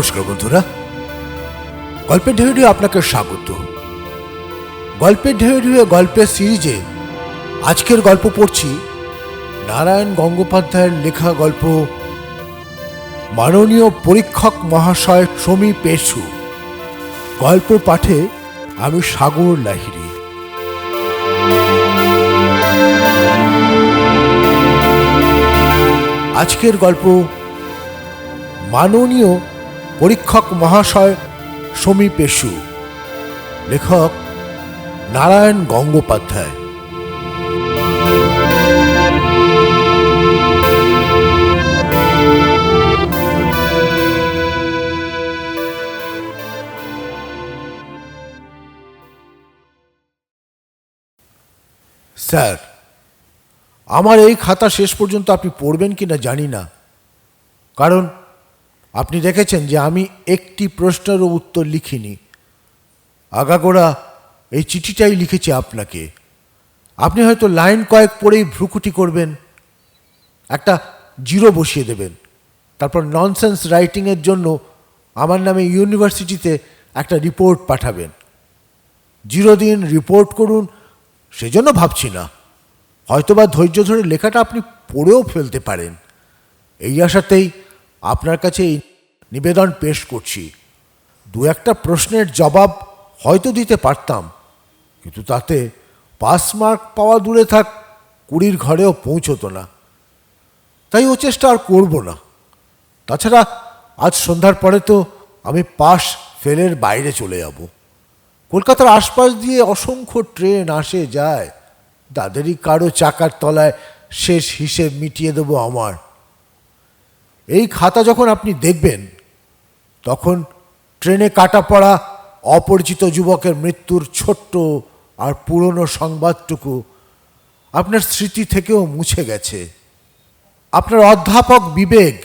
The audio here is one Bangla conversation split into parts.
নমস্কার বন্ধুরা। গল্পের ঢেউ ঢেউ আপনাকে স্বাগত। গল্পের ঢেউ ঢেউ গল্পের সিরিজে আজকের গল্প পড়ছি নারায়ণ গঙ্গোপাধ্যায়ের লেখা গল্প, মাননীয় পরীক্ষক মহাশয় সমী পেশু গল্প পাঠে আমি সাগর লাহিড়ী। আজকের গল্প মাননীয় পরীক্ষক মহাশয় সমী পেশু, লেখক নারায়ণ গঙ্গোপাধ্যায়। স্যার, আমার এই খাতা শেষ পর্যন্ত আপনি পড়বেন কি না জানি না। কারণ আপনি দেখেছেন যে আমি একটি প্রশ্নেরও উত্তর লিখিনি। আগাগোড়া এই চিঠিটাই লিখেছি আপনাকে। আপনি হয়তো লাইন কয়েক পড়েই ভ্রুকুটি করবেন, একটা জিরো বসিয়ে দেবেন। তারপর ননসেন্স রাইটিংয়ের জন্য আমার নামে ইউনিভার্সিটিতে একটা রিপোর্ট পাঠাবেন। জিরো দিন রিপোর্ট করুন, সেজন্য ভাবছি না। হয়তোবা ধৈর্য ধরে লেখাটা আপনি পড়েও ফেলতে পারেন। এই আশাতেই আপনার কাছে এই নিবেদন পেশ করছি। দু একটা প্রশ্নের জবাব হয়তো দিতে পারতাম, কিন্তু তাতে পাস মার্ক পাওয়া দূরে থাক, কুড়ির ঘরেও পৌঁছতো না। তাই ও চেষ্টা আর করব না। তাছাড়া আজ সন্ধ্যার পরে তো আমি পাস ফেলের বাইরে চলে যাব। কলকাতার আশপাশ দিয়ে অসংখ্য ট্রেন আসে যায়। তাদেরই কারও চাকার তলায় শেষ হিসেব মিটিয়ে দেবো আমার। এই খাতা যখন আপনি দেখবেন, তখন ট্রেনে কাটা পড়া অপরিচিত যুবকের মৃত্যুর ছোট্ট আর পুরনো সংবাদটুকু আপনার স্মৃতি থেকেও মুছে গেছে। আপনার অধ্যাপক বিবেক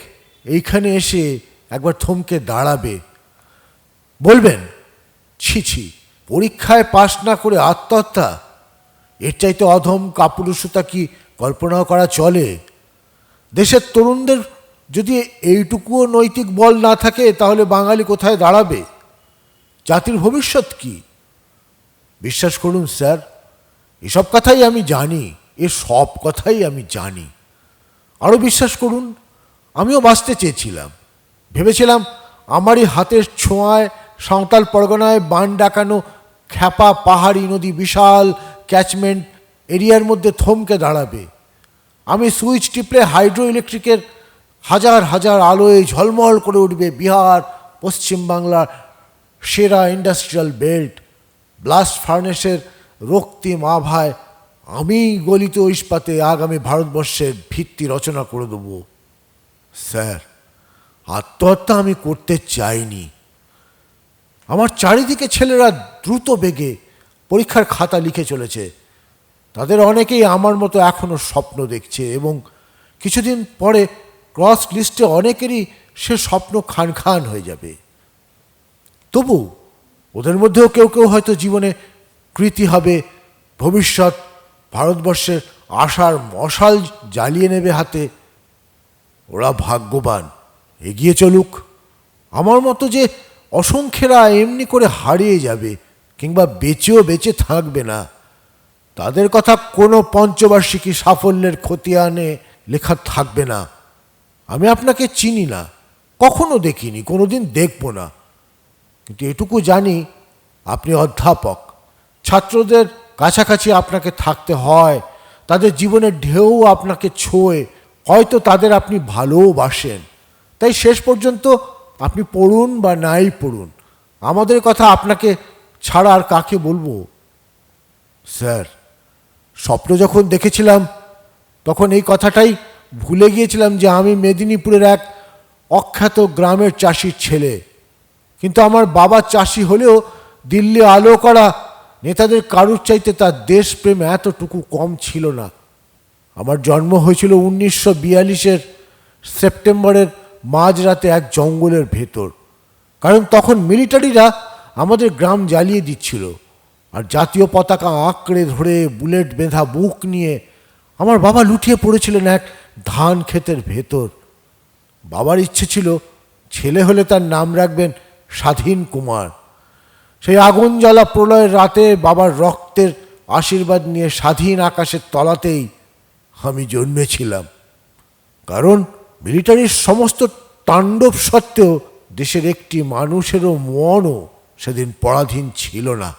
এইখানে এসে একবার থমকে দাঁড়াবে। বলবেন, ছি ছি, পরীক্ষায় পাশ না করে আত্মহত্যা? এর চাইতে অধম কাপুরুষতা কি কল্পনাও করা চলে? দেশের তরুণদের যদি এইটুকুও নৈতিক বল না থাকে, তাহলে বাঙালি কোথায় দাঁড়াবে? জাতির ভবিষ্যৎ কি? বিশ্বাস করুন স্যার, এসব কথাই আমি জানি, এ সব কথাই আমি জানি। আরও বিশ্বাস করুন, আমিও বাঁচতে চেয়েছিলাম। ভেবেছিলাম আমারই হাতের ছোঁয়ায়, সাঁওতাল পরগনায় বান ডাকানো, খ্যাপা পাহাড়ি নদী বিশাল ক্যাচমেন্ট এরিয়ার মধ্যে থমকে দাঁড়াবে। আমি সুইচ টিপলে হাইড্রো ইলেকট্রিকের হাজার হাজার আলোয় ঝলমল করে উঠবে বিহার পশ্চিমবাংলার সেরা ইন্ডাস্ট্রিয়াল বেল্ট। ব্লাস্ট ফার্নেসের রক্তিম আভায় আমি গলিত ইস্পাতে আগামী ভারতবর্ষের ভিত্তি রচনা করে দেবো। স্যার, আত্মহত্যা আমি করতে চাইনি। আমার চারিদিকে ছেলেরা দ্রুত বেগে পরীক্ষার খাতা লিখে চলেছে। তাদের অনেকেই আমার মতো এখনও স্বপ্ন দেখছে এবং কিছুদিন পরে ক্রস লিস্টে অনেকেরই সে স্বপ্ন খান খান হয়ে যাবে। তবু ওদের মধ্যেও কেউ কেউ হয়তো জীবনে কৃতি হবে, ভবিষ্যৎ, ভারতবর্ষের আশার মশাল জ্বালিয়ে নেবে হাতে। ওরা ভাগ্যবান, এগিয়ে চলুক। আমার মতো যে অসংখ্যেরা এমনি করে হারিয়ে যাবে কিংবা বেঁচেও বেঁচে থাকবে না, তাদের কথা কোনো পঞ্চবার্ষিকী সাফল্যের খতিয়ানে লেখা থাকবে না। আমি আপনাকে চিনি না, কখনো দেখিনি, কোনোদিন দেখব না। কিন্তু এটুকু জানি, আপনি অধ্যাপক, ছাত্রদের কাছাকাছি আপনাকে থাকতে হয়, তাদের জীবনের ঢেউ আপনাকে ছোঁয়, হয়তো তাদের আপনি ভালোবাসেন তাই শেষ পর্যন্ত আপনি পড়ুন বা নাই পড়ুন, আমাদের কথা আপনাকে ছাড়া আর কাকে বলব? স্যার, স্বপ্ন যখন দেখেছিলাম, তখন এই কথাটাই ভুলে গিয়েছিলাম যে আমি মেদিনীপুরের এক অখ্যাত গ্রামের চাষির ছেলে। কিন্তু আমার বাবা চাষি হলেও দিল্লি আলো করা নেতাদের কারুর চাইতে তার দেশপ্রেম এতটুকু কম ছিল না। আমার জন্ম হয়েছিল উনিশশো বিয়াল্লিশের সেপ্টেম্বরের মাঝরাতে এক জঙ্গলের ভেতর। কারণ তখন মিলিটারিরা আমাদের গ্রাম জ্বালিয়ে দিচ্ছিল। আর জাতীয় পতাকা আঁকড়ে ধরে বুলেট বেঁধা বুক নিয়ে আমার বাবা লুটিয়ে পড়েছিলেন এক ধান ক্ষেতের ভেতর। বাবার ইচ্ছে ছিল ছেলে হলে তার নাম রাখবেন স্বাধীন কুমার। সেই আগুন জ্বালা প্রলয়ের রাতে বাবার রক্তের আশীর্বাদ নিয়ে স্বাধীন আকাশের তলাতেই আমি জন্মেছিলাম। কারণ মিলিটারির সমস্ত তাণ্ডব সত্ত্বেও দেশের একটি মানুষেরও মনও সেদিন পরাধীন ছিল না।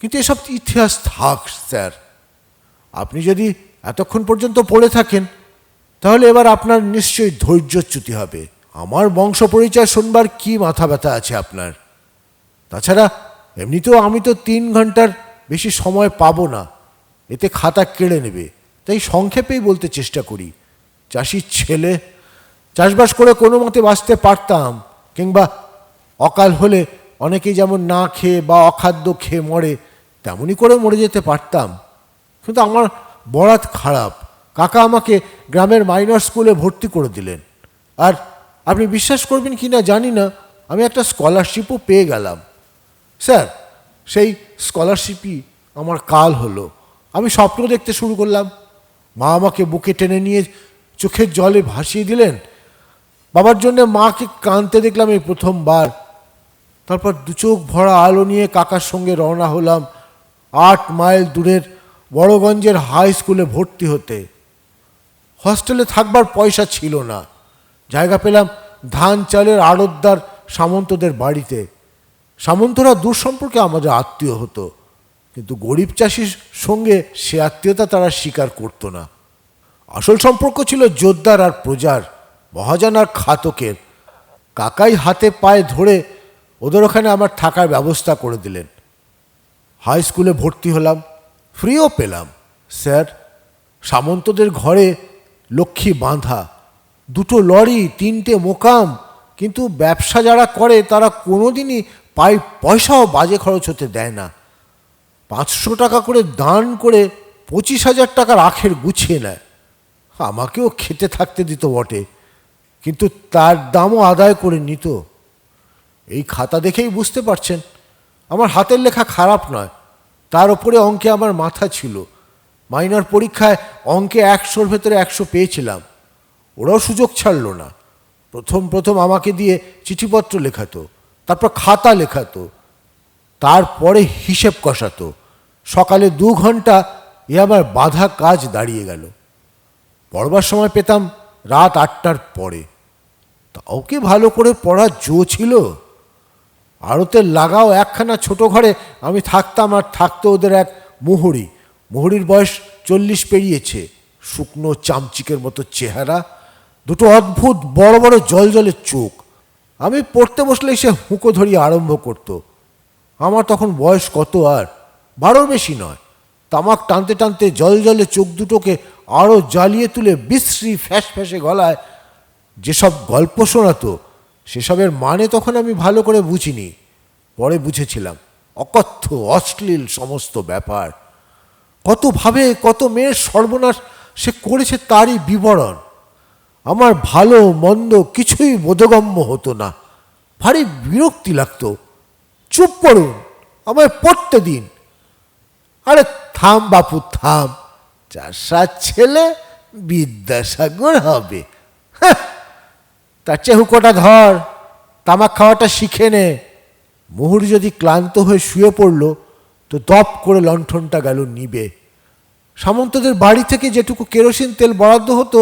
কিন্তু এসব ইতিহাস থাক, স্যার। আপনি যদি এতক্ষণ পর্যন্ত পড়ে থাকেন, তাহলে এবার আপনার নিশ্চয়ই ধৈর্যচ্যুতি হবে। আমার বংশ পরিচয় শুনবার কি মাথা ব্যথা আছে আপনার? তাছাড়া এমনিতেও আমি তো তিন ঘণ্টার বেশি সময় পাবো না। এতে খাতা কেড়ে নেবে। তাই সংক্ষেপেই বলতে চেষ্টা করি। চাষির ছেলে, চাষবাস করে কোনো মতে বাঁচতে পারতাম, কিংবা অকাল হলে অনেকেই যেমন না খেয়ে বা অখাদ্য খেয়ে মরে তেমনই করে মরে যেতে পারতাম। কিন্তু আমার বরাত খারাপ। কাকা আমাকে গ্রামের মাইনর স্কুলে ভর্তি করে দিলেন। আর আপনি বিশ্বাস করবেন কি না জানি না, আমি একটা স্কলারশিপও পেয়ে গেলাম। স্যার, সেই স্কলারশিপই আমার কাল হলো। আমি স্বপ্ন দেখতে শুরু করলাম। মা আমাকে বুকে টেনে নিয়ে চোখের জলে ভাসিয়ে দিলেন। বাবার জন্য মাকে কাঁদতে দেখলাম এই প্রথমবার। তারপর দু চোখ ভরা আলো নিয়ে কাকার সঙ্গে রওনা হলাম। আট মাইল দূরের বড়গঞ্জের হাই স্কুলে ভর্তি হতে। হস্টেলে থাকবার পয়সা ছিল না। জায়গা পেলাম ধান, চালের আড়তদার সামন্তদের বাড়িতে। সামন্তরা দূর সম্পর্কে আমাদের আত্মীয় হতো। কিন্তু গরিব চাষির সঙ্গে সে আত্মীয়তা তারা স্বীকার করতো না। আসল সম্পর্ক ছিল যোদ্ধার আর প্রজার, মহাজন আর খাতকের। কাকাই হাতে পায়ে ধরে ওদের ওখানে আমার থাকার ব্যবস্থা করে দিলেন। হাই স্কুলে ভর্তি হলাম। ফ্রিও পেলাম। স্যার, সামন্তদের ঘরে লক্ষ্মী বাঁধা, দুটো লরি, তিনটে মোকাম, কিন্তু ব্যবসা যারা করে তারা কোনোদিনই পাই পয়সাও বাজে খরচ হতে দেয় না। পাঁচশো টাকা করে দান করে পঁচিশ হাজার টাকার আখের গুছিয়ে নেয়। আমাকেও খেতে থাকতে দিত বটে, কিন্তু তার দামও আদায় করে নিত। এই খাতা দেখেই বুঝতে পারছেন, আমার হাতের লেখা খারাপ নয়। তার ওপরে অঙ্কে আমার মাথা ছিল। মাইনর পরীক্ষায় অঙ্কে একশোর ভেতরে একশো পেয়েছিলাম। ওরাও সুযোগ ছাড়লো না। প্রথম প্রথম আমাকে দিয়ে চিঠিপত্র লেখাতো, তারপর খাতা লেখাতো, তারপরে হিসেব কষাতো। সকালে দু ঘণ্টা এ আমার বাধা কাজ দাঁড়িয়ে গেল। পড়বার সময় পেতাম রাত আটটার পরে। তাও কি ভালো করে পড়ার জো ছিল? আড়তের লাগাও একখানা ছোট ঘরে আমি থাকতাম আর থাকতো ওদের এক মুহুরি। মুহুরির বয়স চল্লিশ পেরিয়েছে। শুকনো চামচিকের মতো চেহারা, দুটো অদ্ভুত বড় বড় জল জলের চোখ। আমি পড়তে বসলে সে হুঁকো ধরিয়ে আরম্ভ করত। আমার তখন বয়স কত আর? বারোর বেশি নয়। তামাক টানতে টানতে জল জলে চোখ দুটোকে আরও জ্বালিয়ে তুলে বিশ্রী ফ্যাস ফ্যাসে গলায়, যেসব গল্প শোনাতো সেসবের মানে তখন আমি ভালো করে বুঝিনি। পরে বুঝেছিলাম অকথ্য অশ্লীল সমস্ত ব্যাপার। কতভাবে কত মেয়ের সর্বনাশ সে করেছে তারই বিবরণ। আমার ভালো মন্দ কিছুই বোধগম্য হতো না। ভারী বিরক্তি লাগতো। চুপ পড়ুন আমায় পড়তে দিন। আরে থাম বাপু থাম। চাষার ছেলে বিদ্যাসাগর হবে। হ্যাঁ, তার চেয়ে হুকোটা ধর, তামাক খাওয়াটা শিখে নে। মুহুর যদি ক্লান্ত হয়ে শুয়ে পড়ল, তো দপ করে লণ্ঠনটা গেল নিবে। সামন্তদের বাড়ি থেকে যেটুকু কেরোসিন তেল বরাদ্দ হতো,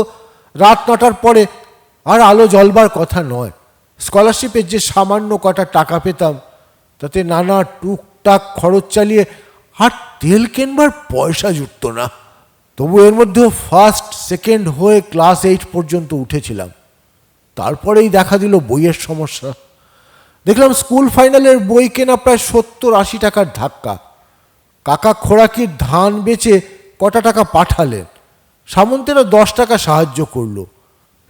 রাত নটার পরে আর আলো জ্বলবার কথা নয়। স্কলারশিপের যে সামান্য কটা টাকা পেতাম, তাতে নানা টুকটাক খরচ চালিয়ে আর তেল কেনবার পয়সা জুটত না। তবু এর মধ্যেও ফার্স্ট সেকেন্ড হয়ে ক্লাস এইট পর্যন্ত উঠেছিলাম। তারপরেই দেখা দিল বইয়ের সমস্যা। দেখলাম স্কুল ফাইনালের বই কেনা প্রায় সত্তর আশি টাকার ধাক্কা। কাকা খোরাকির ধান বেচে কটা টাকা পাঠালেন? সামন্তেরা দশ টাকা সাহায্য করল।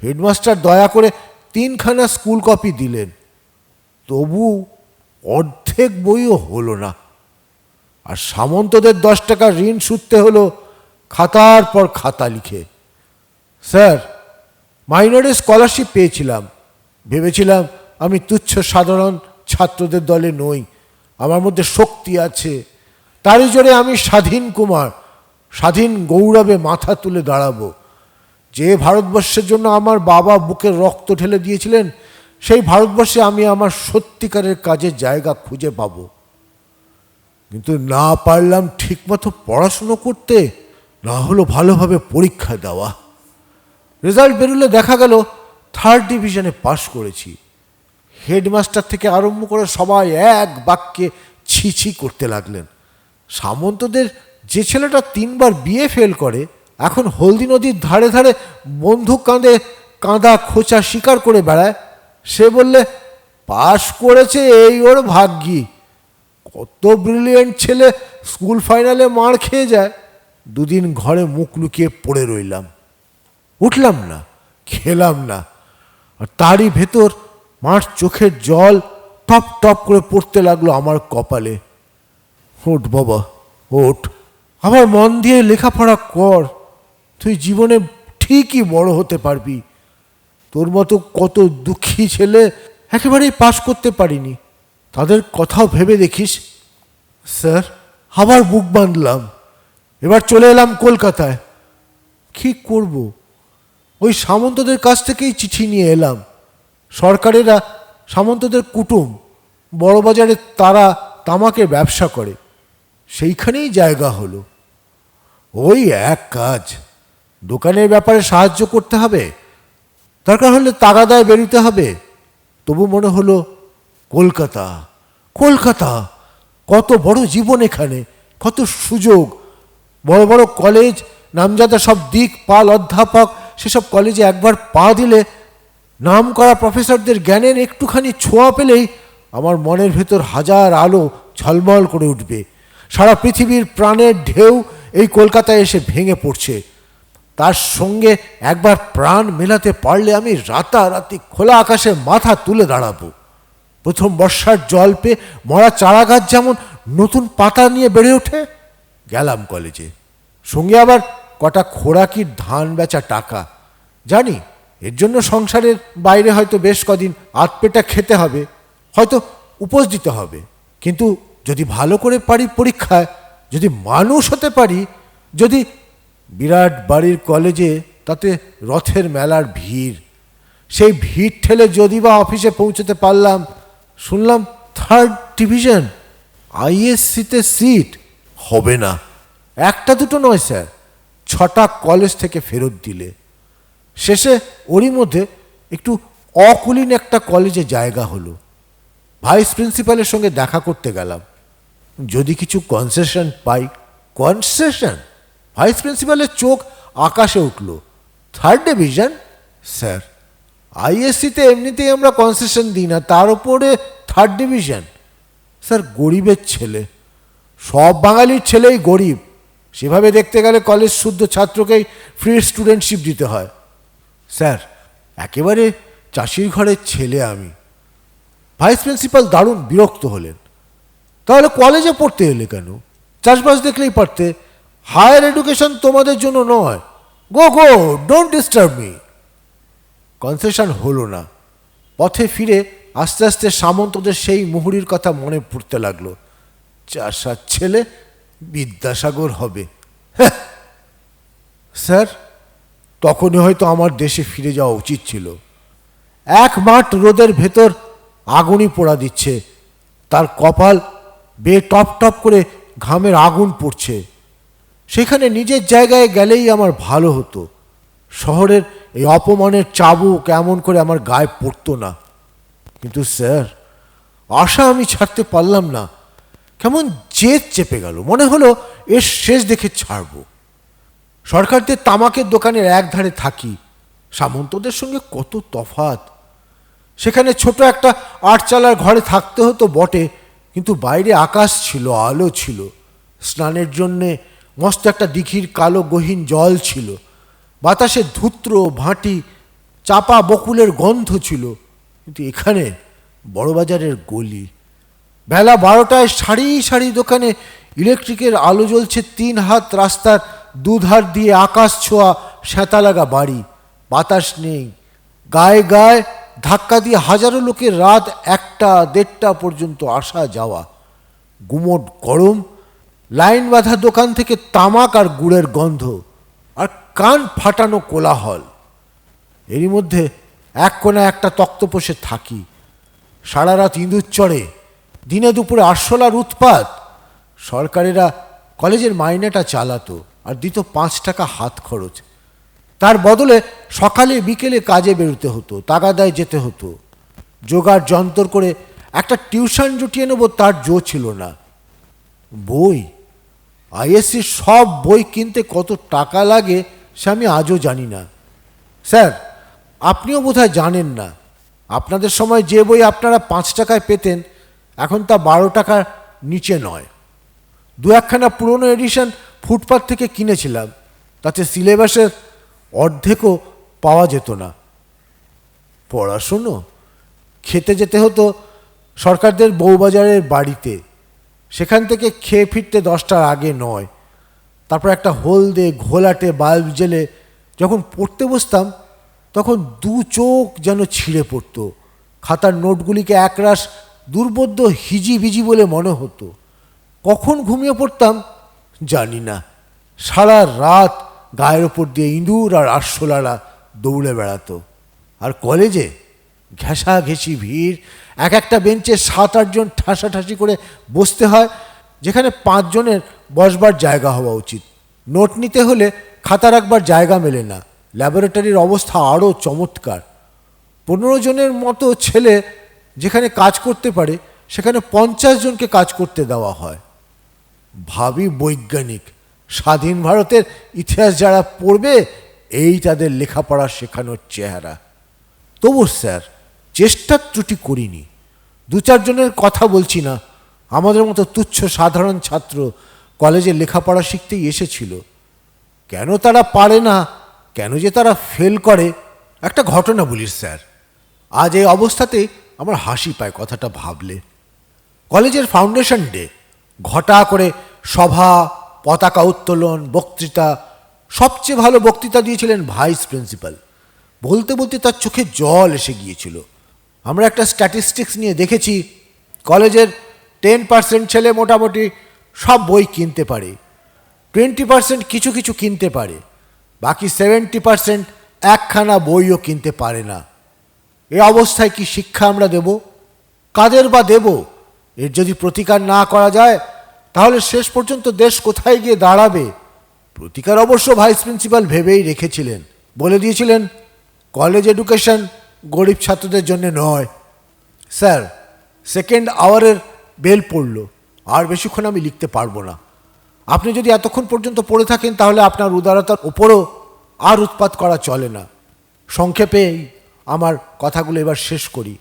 হেডমাস্টার দয়া করে তিনখানা স্কুল কপি দিলেন। তবু অর্ধেক বইও হলো না। আর সামন্তদের দশ টাকা ঋণ সুদতে হলো খাতার পর খাতা লিখে। স্যার মাইনরে স্কলারশিপ পেয়েছিলাম। ভেবেছিলাম আমি তুচ্ছ সাধারণ ছাত্রদের দলে নই। আমার মধ্যে শক্তি আছে। তারই জোরে আমি স্বাধীন কুমার, স্বাধীন গৌরবে মাথা তুলে দাঁড়াবো। যে ভারতবর্ষের জন্য আমার বাবা বুকের রক্ত ঢেলে দিয়েছিলেন, সেই ভারতবর্ষে আমি আমার সত্যিকারের কাজের জায়গা খুঁজে পাব। কিন্তু না পারলাম ঠিকমতো পড়াশুনো করতে, না হলো ভালোভাবে পরীক্ষা দেওয়া। রেজাল্ট বেরোলে দেখা গেল থার্ড ডিভিশনে পাশ করেছি। হেডমাস্টার থেকে আরম্ভ করে সবাই এক বাক্যে ছি ছি করতে লাগলেন। সামন্তদের যে ছেলেটা তিনবার বিয়ে ফেল করে, এখন হলদি নদীর ধারে ধারে বন্দুক কাঁধে কাঁদা খোঁচা শিকার করে বেড়ায়, সে বললে পাশ করেছে এই ওর ভাগ্যি। কত ব্রিলিয়েন্ট ছেলে স্কুল ফাইনালে মার খেয়ে যায়। দুদিন ঘরে মুখ লুকিয়ে পড়ে রইলাম। উঠলাম না, খেলাম না। আর তারই ভেতর মার চোখের জল টপ টপ করে পড়তে লাগল আমার কপালে। ওঠ বাবা, ওঠ। আবার মন দিয়ে লেখাপড়া কর, তুই জীবনে ঠিকই বড় হতে পারবি। তোর মতো কত দুঃখী ছেলে একেবারেই পাশ করতে পারিনি। তাদের কথাও ভেবে দেখিস। স্যার, আবার বুক বাঁধলাম। এবার চলে এলাম কলকাতায়। কি করব? ওই সামন্তদের কাছ থেকেই চিঠি নিয়ে এলাম। সরকারেরা সামন্তদের কুটুম বড়বাজারে তারা তামাকের ব্যবসা করে। সেইখানেই জায়গা হলো। ওই এক কাজ, দোকানের ব্যাপারে সাহায্য করতে হবে। দরকার হলে তাগাদায় বেরোতে হবে। তবু মনে হলো, কলকাতা কলকাতা, কত বড় জীবন এখানে, কত সুযোগ। বড় বড় কলেজ, নামজাদা সব দিক, পাল, অধ্যাপক সেসব কলেজে একবার পা দিলে নাম করা প্রফেসরদের জ্ঞানের একটুখানি ছোঁয়া পেলেই আমার মনের ভেতর হাজার আলো ঝলমল করে উঠবে। সারা পৃথিবীর প্রাণের ঢেউ এই কলকাতায় এসে ভেঙে পড়ছে। তার সঙ্গে একবার প্রাণ মেলাতে পারলে আমি রাতারাতি খোলা আকাশে মাথা তুলে দাঁড়াবো। প্রথম বর্ষার জল পেয়ে মরা চারা গাছ যেমন নতুন পাতা নিয়ে বেড়ে ওঠে, গেলাম কলেজে। সঙ্গে আবার কটা খোরাকির ধান বেচা টাকা। জানি, এর জন্য সংসারের বাইরে হয়তো বেশ কদিন আতপেটা খেতে হবে, হয়তো উপোস দিতে হবে। কিন্তু যদি ভালো করে পারি পরীক্ষায়, যদি মানুষ হতে পারি, যদি বিরাট বাড়ির কলেজে তাতে রথের মেলার ভিড়, সেই ভিড় ঠেলে যদি বা অফিসে পৌঁছতে পারলাম, শুনলাম থার্ড ডিভিশন, আইএসসিতে সিট, হবে না। একটা দুটো নয়, স্যার। ছটা কলেজ থেকে ফেরত দিলে। শেষে ওরই মধ্যে একটু অকুলীন একটা কলেজে জায়গা হলো। ভাইস প্রিন্সিপালের সঙ্গে দেখা করতে গেলাম। যদি কিছু কনসেশন পাই কনসেশন ভাইস প্রিন্সিপালের চোখ আকাশে উঠল। থার্ড ডিভিশন স্যার আইএসসিতে এমনিতেই আমরা কনসেশন দিই না, তার উপরে থার্ড ডিভিশন স্যার গরিবের ছেলে। সব বাঙালির ছেলেই গরিব। সেভাবে দেখতে গেলে কলেজ শুদ্ধ ছাত্রকেই ফ্রি স্টুডেন্টশিপ দিতে হয়। স্যার, একেবারে চাষির ঘরের ছেলে আমি। ভাইস প্রিন্সিপাল দারুণ বিরক্ত হলেন। তাহলে কলেজে পড়তে এলে কেন? চাষবাস দেখলেই পারতে। হায়ার এডুকেশন তোমাদের জন্য নয়। Go go don't disturb me concession হলো না। পথে ফিরে আস্তে আস্তে সামন্তদের সেই মুহুরির কথা মনে পড়তে লাগল। চাষার ছেলে বিদ্যাসাগর হবে। হ্যাঁ। স্যার, তখনই হয়তো আমার দেশে ফিরে যাওয়া উচিত ছিল। এক মাঠ রোদের ভেতর আগুনই পোড়া দিচ্ছে। তার কপাল বে টপ টপ করে ঘামের আগুন পড়ছে। সেখানে নিজের জায়গায় গেলেই আমার ভালো হতো। শহরের এই অপমানের চাবুক এমন করে আমার গায়ে পড়তো না। কিন্তু স্যার, আশা আমি ছাড়তে পারলাম না। কেমন জেদ চেপে গেল। মনে হলো এর শেষ দেখে ছাড়বো। সরকারদের তামাকের দোকানের এক ধারে থাকি। সামন্তদের সঙ্গে কত তফাত সেখানে ছোট একটা আটচালার ঘরে থাকতে হতো বটে, কিন্তু বাইরে আকাশ ছিল, আলো ছিল। স্নানের জন্যে মস্ত একটা দিঘির কালো গহীন জল ছিল। বাতাসে ধূত্র, ভাঁটি, চাপা বকুলের গন্ধ ছিল। কিন্তু এখানে বড়বাজারের গলি। বেলা বারোটায় সারি সারি দোকানে ইলেকট্রিকের আলো জ্বলছে তিন হাত রাস্তার দুধার দিয়ে আকাশ ছোঁয়া শ্যাতা লাগা বাড়ি। বাতাস নেই। গায়ে গায়ে ধাক্কা দিয়ে হাজারো লোকের রাত একটা দেড়টা পর্যন্ত আসা যাওয়া। গুমট গরম, লাইন বাঁধা দোকান থেকে তামাক আর গুড়ের গন্ধ আর কান ফাটানো কোলাহল। এরই মধ্যে এক কোণে একটা তক্তপোষে থাকি। সারা রাত ইঁদুর চড়ে। দিনে দুপুরে আরশোলার উৎপাত। সরকারেরা কলেজের মাইনেটা চালাতো আর দিত পাঁচ টাকা হাত খরচ। তার বদলে সকালে বিকেলে কাজে বেরোতে হতো, তাগাদায় যেতে হতো। জোগাড় যন্তর করে একটা টিউশন জুটিয়ে নেব তার জো ছিল না। বই? আইএসসির সব বই কিনতে কত টাকা লাগে সে আমি আজও জানি না। স্যার, আপনিও বোধহয় জানেন না। আপনাদের সময় যে বই আপনারা পাঁচ টাকায় পেতেন এখন তা বারো টাকার নিচে নয়। দু একখানা পুরনো এডিশন ফুটপাথ থেকে কিনেছিলাম, তাতে সিলেবাসের অর্ধেকও পাওয়া যেত না। পড়াশুনো? খেতে যেতে হতো সরকারদের বউবাজারের বাড়িতে। সেখান থেকে খেয়ে ফিরতে দশটার আগে নয়। তারপর একটা হলদে ঘোলাটে বাল্ব জেলে যখন পড়তে বসতাম, তখন দু চোখ যেন ছিঁড়ে পড়তো। খাতার নোটগুলিকে একরাশ দুর্বোধ্য হিজিবিজি বলে মনে হতো। কখন ঘুমিয়ে পড়তাম জানি না। সারা রাত গায়ের ওপর দিয়ে ইঁদুর আর আরশোলারা দৌড়ে বেড়াতো। আর কলেজে ঘেঁষাঘেঁষি ভিড়, এক একটা বেঞ্চে সাত আটজন ঠাসাঠাসি করে বসতে হয়, যেখানে পাঁচজনের বসবার জায়গা হওয়া উচিত। নোট নিতে হলে খাতা রাখবার জায়গা মেলে না। ল্যাবরেটরির অবস্থা আরও চমৎকার। পনেরো জনের মতো ছেলে যেখানে কাজ করতে পারে, সেখানে পঞ্চাশ জনকে কাজ করতে দেওয়া হয়। ভাবি বৈজ্ঞানিক। স্বাধীন ভারতের ইতিহাস যারা পড়বে, এই তাদের লেখাপড়া শেখানোর চেহারা। তবু স্যার চেষ্টার ত্রুটি করিনি। দু চারজনের কথা বলছি না। আমাদের মতো তুচ্ছ সাধারণ ছাত্র কলেজে লেখাপড়া শিখতেই এসেছিল। কেন তারা পারে না? কেন যে তারা ফেল করে? একটা ঘটনা বলি স্যার। আজ এই অবস্থাতে আমার হাসি পায় কথাটা ভাবলে। কলেজের ফাউন্ডেশন ডে ঘটা করে সভা, পতাকা উত্তোলন, বক্তৃতা, সবচেয়ে ভালো বক্তৃতা দিয়েছিলেন ভাইস প্রিন্সিপাল বলতে বলতে তার চোখে জল এসে গিয়েছিল। আমরা একটা স্ট্যাটিস্টিক্স নিয়ে দেখেছি, কলেজের টেন পার্সেন্ট ছেলে মোটামুটি সব বই কিনতে পারে। টোয়েন্টি পার্সেন্ট কিছু কিছু কিনতে পারে, বাকি সেভেন্টি পার্সেন্ট একখানা বইও কিনতে পারে না। এ অবস্থায় কি শিক্ষা আমরা দেব? কাদের বা দেব? এর যদি প্রতিকার না করা যায়, তাহলে শেষ পর্যন্ত দেশ কোথায় গিয়ে দাঁড়াবে? প্রতিকার অবশ্য ভাইস প্রিন্সিপাল ভেবেই রেখেছিলেন। বলে দিয়েছিলেন, কলেজ এডুকেশন গরিব ছাত্রদের জন্য নয়। স্যার, সেকেন্ড আওয়ারের বেল পড়ল। আর বেশিক্ষণ আমি লিখতে পারব না। আপনি যদি এতক্ষণ পর্যন্ত পড়ে থাকেন, তাহলে আপনার উদারতার উপরও আর উৎপাত করা চলে না। সংক্ষেপে আমার কথাগুলো এবার শেষ করি।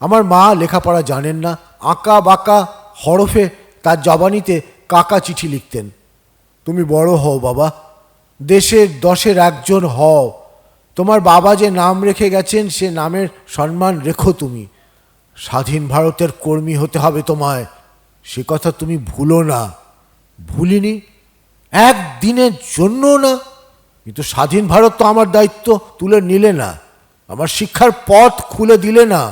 আমার মা লেখাপড়া জানেন না, আঁকা বাঁকা হরফে তার জবানিতে কাকা চিঠি লিখতেন। তুমি বড় হও বাবা, দেশের দশের একজন হও। তোমার বাবা যে নাম রেখে গেছেন, সে নামের সম্মান রেখো তুমি। স্বাধীন ভারতের কর্মী হতে হবে তোমায়। সে কথা তুমি ভুলো না। ভুলিনি, একদিনের জন্য না। কিন্তু স্বাধীন ভারত তো আমার দায়িত্ব তুলে নিলে না। আমার শিক্ষার পথ খুলে দিলে না।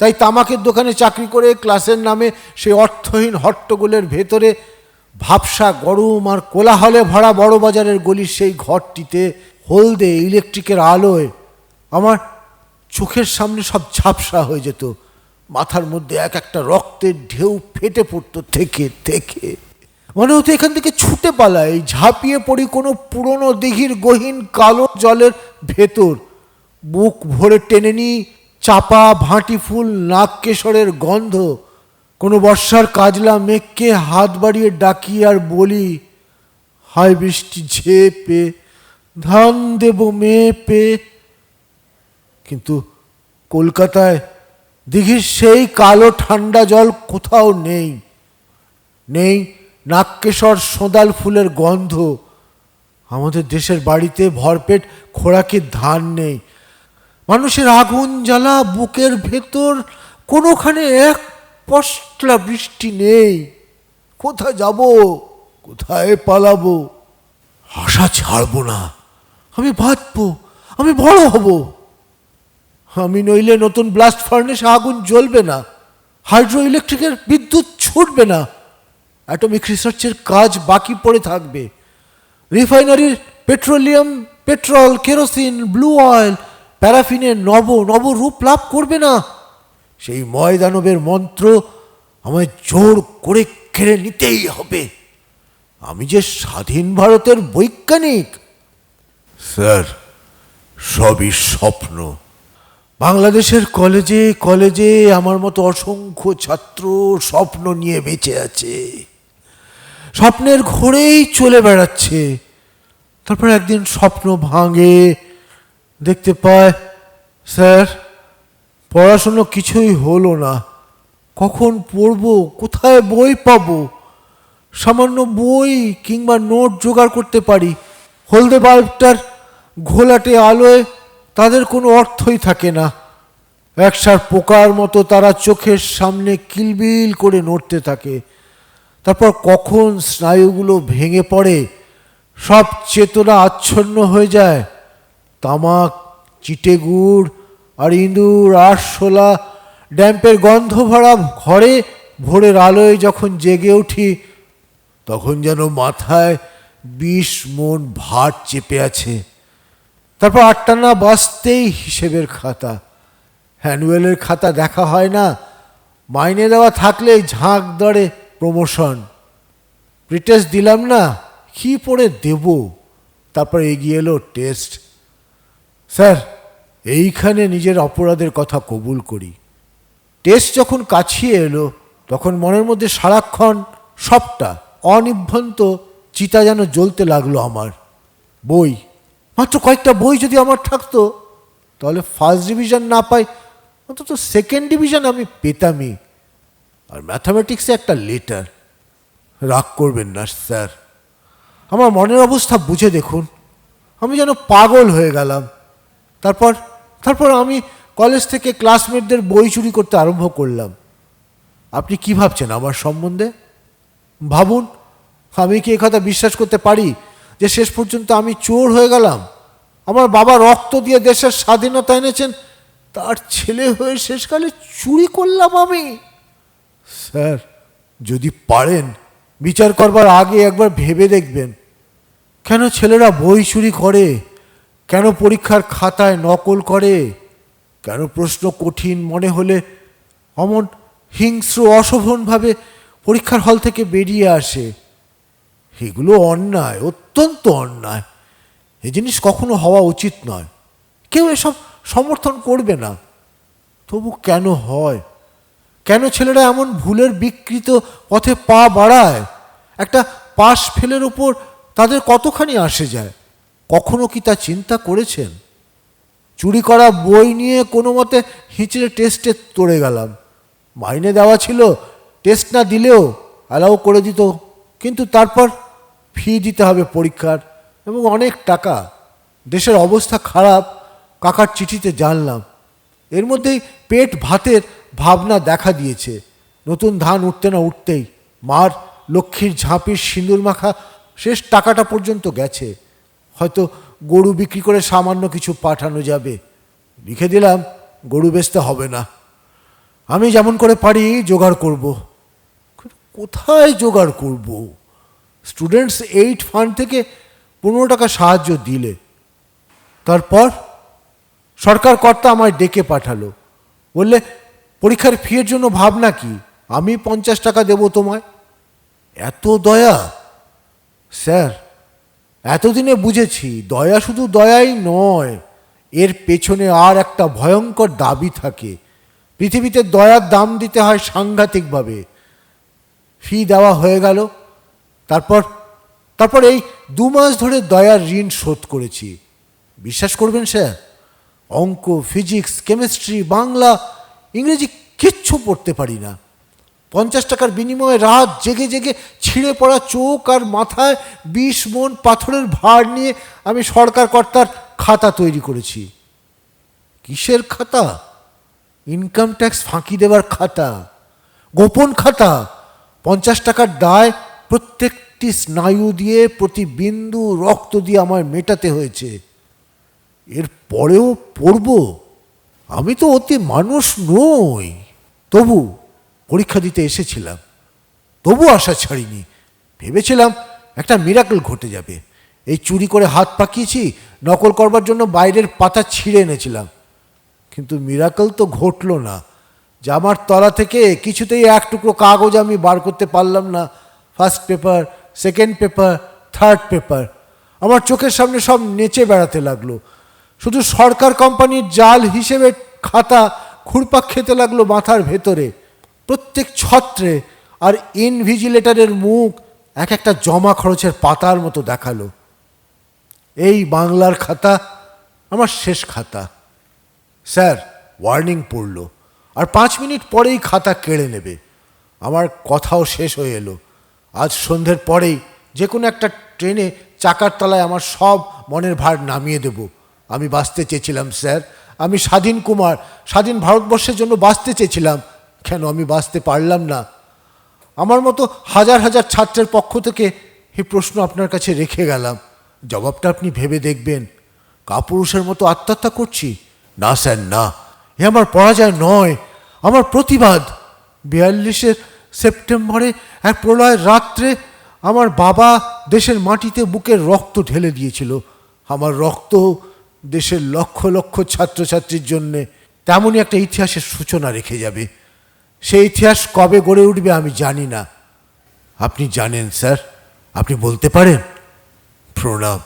তাই তামাকের দোকানে চাকরি করে ক্লাসের নামে সেই অর্থহীন হট্টগোলের ভেতরে ভাবসা গরম আর কোলাহলে ভরা বড় বাজারের গলির সেই ঘরটিতে হলদে ইলেকট্রিকের আলোয় আমার চোখের সামনে সব ঝাপসা হয়ে যেত। মাথার মধ্যে এক একটা রক্তের ঢেউ ফেটে পড়তো থেকে থেকে। মনে হতো এখান থেকে ছুটে পালাই, ঝাঁপিয়ে পড়ি কোনো পুরনো দিঘির গহীন কালো জলের ভেতর। বুক ভরে টেনে নি চাপা ভাঁটি ফুল নাক কেশরের গন্ধ। কোনো বর্ষার কাজলা মেঘকে হাত বাড়িয়ে ডাকি আর বলি, হায় বৃষ্টি ঝেপে, ধান দেব মেপে। কিন্তু কলকাতায় দিঘির সেই কালো ঠান্ডা জল কোথাও নেই। নেই নাক্কেশ্বর সোঁদাল ফুলের গন্ধ। আমাদের দেশের বাড়িতে ভরপেট খোরাকির ধান নেই। মানুষের আগুন জ্বালা বুকের ভেতর কোনোখানে এক পশলা বৃষ্টি নেই। কোথায় যাব? কোথায় পালাবো? আশা ছাড়বো না। আমি বাঁচবো। আমি বড় হব। আমি নইলে নতুন ব্লাস্ট ফার্নেসে আগুন জ্বলবে না। হাইড্রো ইলেকট্রিকের বিদ্যুৎ ছুটবে না। অ্যাটমিক রিসার্চের কাজ বাকি পড়ে থাকবে। রিফাইনারির petroleum, petrol, kerosene blue oil প্যারাফিনের নব নব রূপ লাভ করবে না। সেই ময়দানবের মন্ত্র আমায় জোর করে কেড়ে নিতেই হবে। আমি যে স্বাধীন ভারতের বৈজ্ঞানিক, স্যার, সবই স্বপ্ন। বাংলাদেশের কলেজে কলেজে আমার মতো অসংখ্য ছাত্র স্বপ্ন নিয়ে বেঁচে আছে। স্বপ্নের ঘোরেই চলে বেড়াচ্ছে। তারপর একদিন স্বপ্ন ভাঙে দেখতে পায়, স্যার, পড়াশুনো কিছুই হলো না। কখন পড়ব? কোথায় বই পাব? সামান্য বই কিংবা নোট জোগাড় করতে পারি। হলদে বাল্বটার ঘোলাটে আলোয় তাদের কোনো অর্থই থাকে না। একসার পোকার মতো তারা চোখের সামনে কিলবিল করে নড়তে থাকে। তারপর কখন স্নায়ুগুলো ভেঙে পড়ে, সব চেতনা আচ্ছন্ন হয়ে যায়। তামাক, চিটে গুড় আর ইঁদুর, আরশোলা ড্যাম্পের গন্ধ ভরা ঘরে ভোরের আলোয় যখন জেগে উঠি, তখন যেন মাথায় বিষ মন ভার চেপে আছে। তারপর আটটা না বাঁচতেই হিসেবের খাতা। হ্যানুয়েলের খাতা দেখা হয় না। মাইনে দেওয়া থাকলে ঝাঁক দরে প্রমোশন। প্রিটেস্ট দিলাম না, কি পড়ে দেব? তারপর এগিয়ে এলো টেস্ট স্যার, এইখানে নিজের অপরাধের কথা কবুল করি। টেস্ট যখন কাছিয়ে এলো, তখন মনের মধ্যে সারাক্ষণ সবটা অনিভ্যন্ত চিতা যেন জ্বলতে লাগল আমার। বই, মাত্র কয়েকটা বই যদি আমার থাকতো, তাহলে ফার্স্ট ডিভিশন না পাই, অন্তত সেকেন্ড ডিভিশন আমি পেতামই। আর ম্যাথামেটিক্সে একটা লেটার রাগ করবেন না, স্যার। আমার মনের অবস্থা বুঝে দেখুন। আমি যেন পাগল হয়ে গেলাম। তারপর তারপর আমি কলেজ থেকে ক্লাসমেটদের বই চুরি করতে আরম্ভ করলাম। আপনি কি ভাবছেন আমার সম্বন্ধে? ভাবুন, আমি কি কথা বিশ্বাস করতে পারি যে শেষ পর্যন্ত আমি চোর হয়ে গেলাম? আমার বাবা রক্ত দিয়ে দেশের স্বাধীনতা এনেছেন, তার ছেলে হয়ে শেষকালে চুরি করলাম আমি। স্যার, যদি পারেন, বিচার করবার আগে একবার ভেবে দেখবেন। কেন ছেলেরা বই চুরি করে? কেন পরীক্ষার খাতায় নকল করে? কেন প্রশ্ন কঠিন মনে হলে অমন হিংস্র অশোভনভাবে পরীক্ষার হল থেকে বেরিয়ে আসে? এগুলো অন্যায়, অত্যন্ত অন্যায়। এ জিনিস কখনো হওয়া উচিত নয়। কেউ এসব সমর্থন করবে না। তবু কেন হয়? কেন ছেলেরা এমন ভুলের বিকৃত পথে পা বাড়ায়? একটা পাশ ফেলের ওপর তাদের কতখানি আসে যায়? কখনো কি তা চিন্তা করেছেন? চুরি করা বই নিয়ে কোনো মতে হিঁচড়ে টেস্টে তোড়ে গেলাম। মাইনে দেওয়া ছিল, টেস্ট না দিলেও অ্যালাউ করে দিত। কিন্তু তারপর ফি দিতে হবে পরীক্ষার এবং অনেক টাকা। দেশের অবস্থা খারাপ, কাকার চিঠিতে জানলাম। এর মধ্যেই পেট ভাতের ভাবনা দেখা দিয়েছে। নতুন ধান উঠতে না উঠতেই মার লক্ষ্মীর ঝাঁপির সিঁদুর মাখা শেষ টাকাটা পর্যন্ত গেছে। হয়তো গরু বিক্রি করে সামান্য কিছু পাঠানো যাবে। লিখে দিলাম, গরু বেচতে হবে না। আমি যেমন করে পারি জোগাড় করব। কোথায় জোগাড় করব? স্টুডেন্টস এইট ফান্ড থেকে পনেরো টাকা সাহায্য দিলে। তারপর সরকার কর্তা আমায় ডেকে পাঠালো। বললে, পরীক্ষার ফিয়ের জন্য ভাবনা কি? আমি পঞ্চাশ টাকা দেব তোমায়? এত দয়া? স্যার এতদিনে বুঝেছি, দয়া শুধু দয়াই নয়, এর পেছনে আর একটা ভয়ঙ্কর দাবি থাকে। পৃথিবীতে দয়ার দাম দিতে হয় সাংঘাতিকভাবে। ফি দেওয়া হয়ে গেল, তারপর তারপর এই দু মাস ধরে দয়ার ঋণ শোধ করেছি। বিশ্বাস করবেন স্যার, অঙ্ক, ফিজিক্স, কেমিস্ট্রি, বাংলা, ইংরেজি কিচ্ছু পড়তে পারি না। পঞ্চাশ টাকার বিনিময়ে রাত জেগে জেগে ছিঁড়ে পড়া চোখ আর মাথায় বিষ, মন, পাথরের ভার নিয়ে আমি সরকার কর্তার খাতা তৈরি করেছি। কিসের খাতা? ইনকাম ট্যাক্স ফাঁকি দেওয়ার খাতা। গোপন খাতা। পঞ্চাশ টাকার দায় প্রত্যেকটি স্নায়ু দিয়ে, প্রতি বিন্দু রক্ত দিয়ে আমার মেটাতে হয়েছে। এর পরেও পড়ব? আমি তো অতি মানুষ নই। তবু পরীক্ষা দিতে এসেছিলাম। তবু আশা ছাড়িনি। ভেবেছিলাম একটা মিরাকল ঘটে যাবে। এই চুরি করে হাত পাকিয়েছি, নকল করবার জন্য বাইরের পাতা ছিঁড়ে এনেছিলাম। কিন্তু মিরাকল তো ঘটলো না। জামার তলা থেকে কিছুতেই এক টুকরো কাগজ আমি বার করতে পারলাম না। First paper second paper third paper আমার চোখের সামনে সব নেচে বেড়াতে লাগল। শুধু সরকার কোম্পানির জাল হিসেবে খাতা ঘুরপাক খেতে লাগল মাথার ভেতরে। প্রত্যেক ছত্রে আর ইনভিজিলেটারের মুখ এক একটা জমা খরচের পাতার মতো দেখাল। এই বাংলার খাতা আমার শেষ খাতা। স্যার ওয়ার্নিং পড়ল। আর পাঁচ মিনিট পরেই খাতা কেড়ে নেবে। আমার কথাও শেষ হয়ে এলো। আজ সন্ধ্যের পরেই যে কোনো একটা ট্রেনে চাকার তলায় আমার সব মনের ভার নামিয়ে দেব। আমি বাঁচতে চেয়েছিলাম, স্যার। আমি স্বাধীন কুমার, স্বাধীন ভারতবর্ষের জন্য বাঁচতে চেয়েছিলাম। কেন আমি বাঁচতে পারলাম না? আমার মতো হাজার হাজার ছাত্রের পক্ষ থেকে এই প্রশ্ন আপনার কাছে রেখে গেলাম। জবাবটা আপনি ভেবে দেখবেন। কাপুরুষের মতো আত্মহত্যা করছি? না, স্যার, না। এ আমার পরাজয় নয়। আমার প্রতিবাদ। বিয়াল্লিশের সেপ্টেম্বরে এক প্রলয়ের রাত্রে আমার বাবা দেশের মাটিতে বুকের রক্ত ঢেলে দিয়েছিল। আমার রক্ত দেশের লক্ষ লক্ষ ছাত্রছাত্রীর জন্যে তেমনই একটা ইতিহাসের সূচনা রেখে যাবে। সেই ইতিহাস কবে গড়ে উঠবে আমি জানি না। আপনি জানেন, স্যার? আপনি বলতে পারেন? প্রণাম।